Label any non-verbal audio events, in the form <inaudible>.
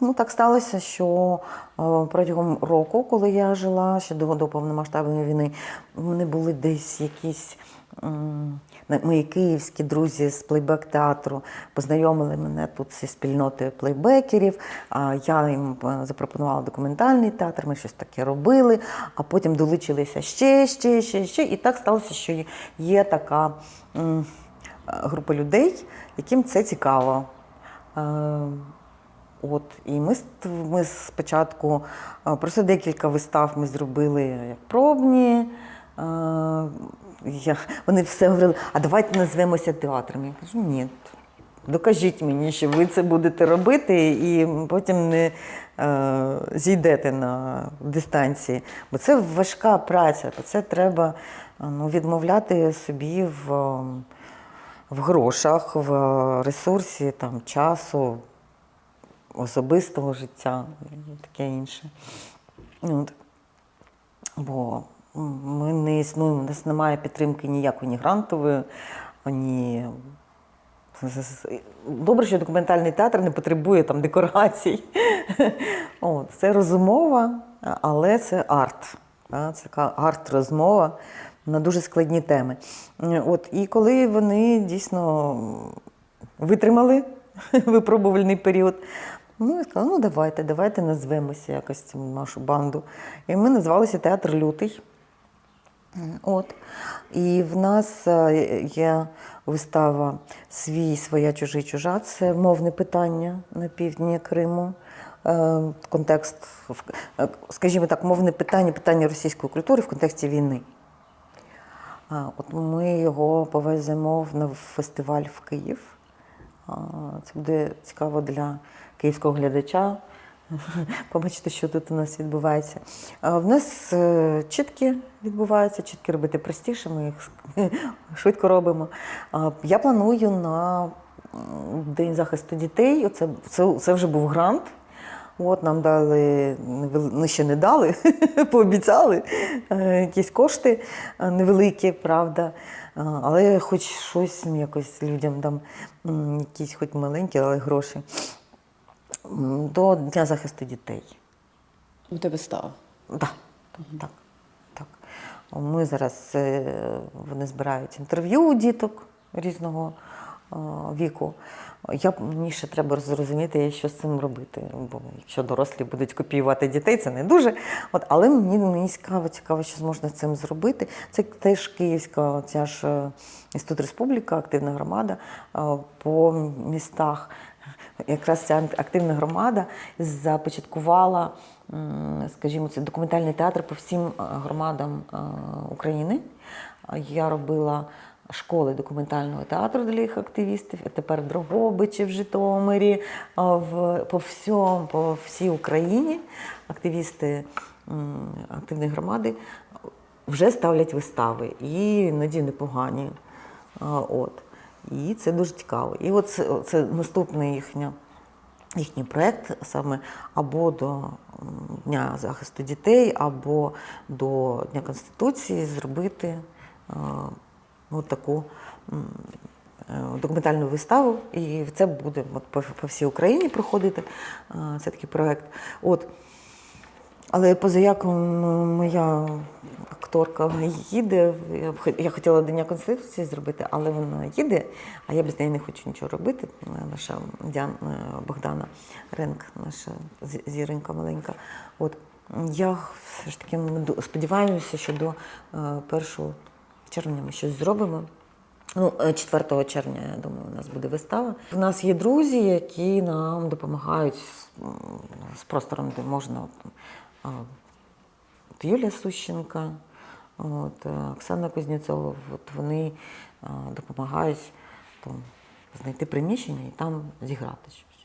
Ну, так сталося, що е, протягом року, коли я жила ще до, до повномасштабної війни, в мене були десь якісь мої київські друзі з плейбек театру познайомили мене тут зі спільнотою плейбекерів. Я їм е, запропонувала документальний театр, ми щось таке робили, а потім долучилися ще, ще, ще, ще. І так сталося, що є- є така е, група людей, яким це цікаво. От, і ми, ми спочатку е, просто декілька вистав ми зробили як пробні. Е, Я, вони все говорили, а давайте назвемося театром. Я кажу, ні. Докажіть мені, що ви це будете робити, і потім не е, зійдете на дистанції. Бо це важка праця, бо це треба е, ну, відмовляти собі в, в грошах, в ресурсі, там, часу, особистого життя і таке інше. Ну, От. Бо ми не існуємо, у нас немає підтримки ніякої ні грантової, ні. Добре, що документальний театр не потребує там декорацій. <laughs> От, це розумова, але це арт. Це арт-розмова на дуже складні теми. От, і коли вони дійсно витримали <laughs> випробувальний період. Ну, я сказала, ну давайте, давайте назвемося якось цю нашу банду. І ми назвалися Театр Лютий. От. І в нас е, є вистава Свій, своя, чужий, чужа. Це мовне питання на півдні Криму. Е, Контекст, е, скажімо так, мовне питання, питання російської культури в контексті війни. От ми його повеземо на фестиваль в Київ. Це буде цікаво для київського глядача. <laughs> Побачити, що тут у нас відбувається. В нас е, чітки відбуваються, чітки робити простіше, ми їх <laughs> швидко робимо. Я планую на День захисту дітей. Оце, це, це вже був грант. От нам дали, ну ще не дали, <laughs> пообіцяли е, якісь кошти е, невеликі, правда. Але хоч щось якось людям дам, якісь хоч маленькі, але гроші. До Дня захисту дітей. Буде Да, Так, так, так. Ми зараз е, вони збирають інтерв'ю у діток різного віку. Я мені ще треба зрозуміти, що з цим робити. Бо якщо дорослі будуть копіювати дітей, це не дуже. От, але мені, мені цікаво, цікаво, що можна з цим зробити. Це теж Київська, ця ж е, Інститут Республіка, активна громада е, по містах. Якраз ця активна громада започаткувала, скажімо, це документальний театр по всім е, громадам е, України. Я робила школи документального театру для їх активістів, а тепер Дрогобичі в Житомирі, в, по всьому, по всій Україні активісти активної громади вже ставлять вистави і іноді непогані. От. І це дуже цікаво. І от це, це наступний їхня, їхній проєкт саме або до Дня захисту дітей, або до Дня Конституції зробити от таку е, документальну виставу. І це буде от по, по всій Україні проходити. Це такий проєкт. От. Але поза як моя акторка їде, я хотіла Дня Конституції зробити, але вона їде, а я без неї не хочу нічого робити. Наша Дян, е, Богдана Ренк, наша зі- зіронька маленька. От я все ж таки сподіваюся, що до е, 1 червня ми щось зробимо. Ну, е, 4 червня, я думаю, у нас буде вистава. У нас є друзі, які нам допомагають з, простором, де можна. От, Юлія Сущенка, от, е, Оксана Кузнєцова, от вони допомагають там, знайти приміщення і там зіграти. щось.